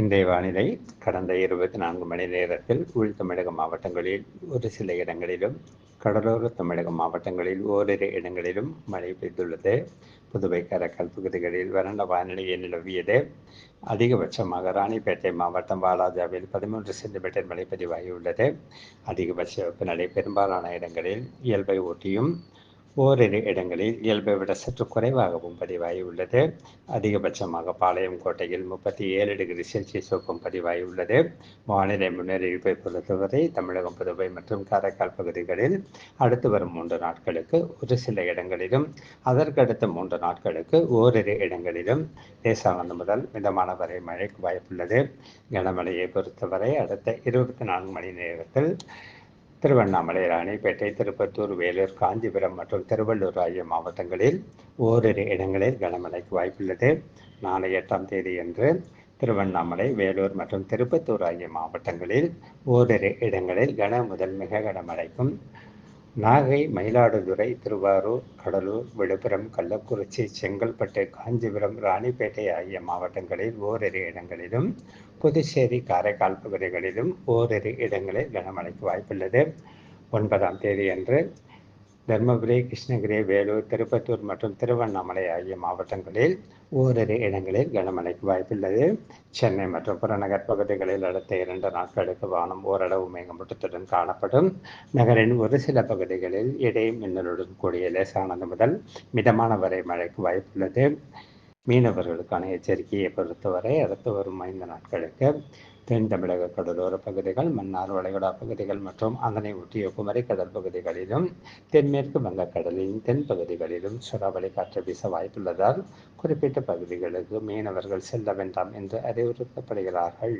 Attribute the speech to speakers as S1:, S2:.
S1: இன்றைய வானிலை கடந்த இருபத்தி நான்கு மணி நேரத்தில் உள் தமிழக மாவட்டங்களில் ஒரு சில இடங்களிலும் கடலோர தமிழக மாவட்டங்களில் ஓரிரு இடங்களிலும் மழை பெய்துள்ளது புதுவை காரைக்கால் பகுதிகளில் வறண்ட வானிலையை நிலவியது அதிகபட்சமாக ராணிப்பேட்டை மாவட்டம் வாலாஜாவில் பதிமூன்று சென்டிமீட்டர் மழை பதிவாகியுள்ளது அதிகபட்ச வெப்பநிலை பெரும்பாலான இடங்களில் இயல்பை ஒட்டியும் ஓரிரு இடங்களில் இயல்பை விட சற்று குறைவாகவும் பதிவாகி உள்ளது அதிகபட்சமாக பாளையம் கோட்டையில் முப்பத்தி ஏழு டிகிரி செல்சியஸுக்கும் பதிவாகி உள்ளது வானிலை முன்னறிவிப்பை பொறுத்தவரை தமிழகம் புதுவை மற்றும் காரைக்கால் பகுதிகளில் அடுத்து வரும் மூன்று நாட்களுக்கு ஒரு சில இடங்களிலும் அதற்கடுத்த மூன்று நாட்களுக்கு ஓரிரு இடங்களிலும் லேசானது முதல் மிதமான வரை மழைக்கு வாய்ப்புள்ளது கனமழையை பொறுத்தவரை அடுத்த இருபத்தி நான்கு மணி நேரத்தில் திருவண்ணாமலை ராணிப்பேட்டை திருப்பத்தூர் வேலூர் காஞ்சிபுரம் மற்றும் திருவள்ளூர் ஆகிய மாவட்டங்களில் ஓரிரு இடங்களில் கனமழைக்கு வாய்ப்புள்ளது நாளை எட்டாம் தேதி அன்று திருவண்ணாமலை வேலூர் மற்றும் திருப்பத்தூர் ஆகிய மாவட்டங்களில் ஓரிரு இடங்களில் கன முதல் மிக கனமழைக்கும் நாகை மயிலாடுதுறை திருவாரூர் கடலூர் விழுப்புரம் கள்ளக்குறிச்சி செங்கல்பட்டு காஞ்சிபுரம் ராணிப்பேட்டை ஆகிய மாவட்டங்களில் ஓரிரு இடங்களிலும் புதுச்சேரி காரைக்கால் பகுதிகளிலும் ஓரிரு இடங்களில் கனமழைக்கு வாய்ப்புள்ளது ஒன்பதாம் தேதி அன்று தருமபுரி கிருஷ்ணகிரி வேலூர் திருப்பத்தூர் மற்றும் திருவண்ணாமலை ஆகிய மாவட்டங்களில் ஓரிரு இடங்களில் கனமழைக்கு வாய்ப்புள்ளது சென்னை மற்றும் புறநகர் பகுதிகளில் அடுத்த இரண்டு நாட்களுக்கு வானம் ஓரளவு மேகமூட்டத்துடன் காணப்படும் நகரின் ஒரு சில பகுதிகளில் இடை மின்னலுடன் கூடிய லேசானது முதல் மிதமான வரை மழைக்கு வாய்ப்புள்ளது மீனவர்களுக்கான எச்சரிக்கையை பொறுத்தவரை அடுத்து வரும் ஐந்து நாட்களுக்கு தென் தமிழக கடலோர பகுதிகள் மன்னார் வளைகுடா பகுதிகள் மற்றும் அதனை ஒட்டிய குமரி கடல் பகுதிகளிலும் தென்மேற்கு வங்கக்கடலின் தென் பகுதிகளிலும் சுறாவளி காற்று வீச வாய்ப்புள்ளதால் குறிப்பிட்ட பகுதிகளுக்கு மீனவர்கள் செல்ல வேண்டாம் என்று அறிவுறுத்தப்படுகிறார்கள்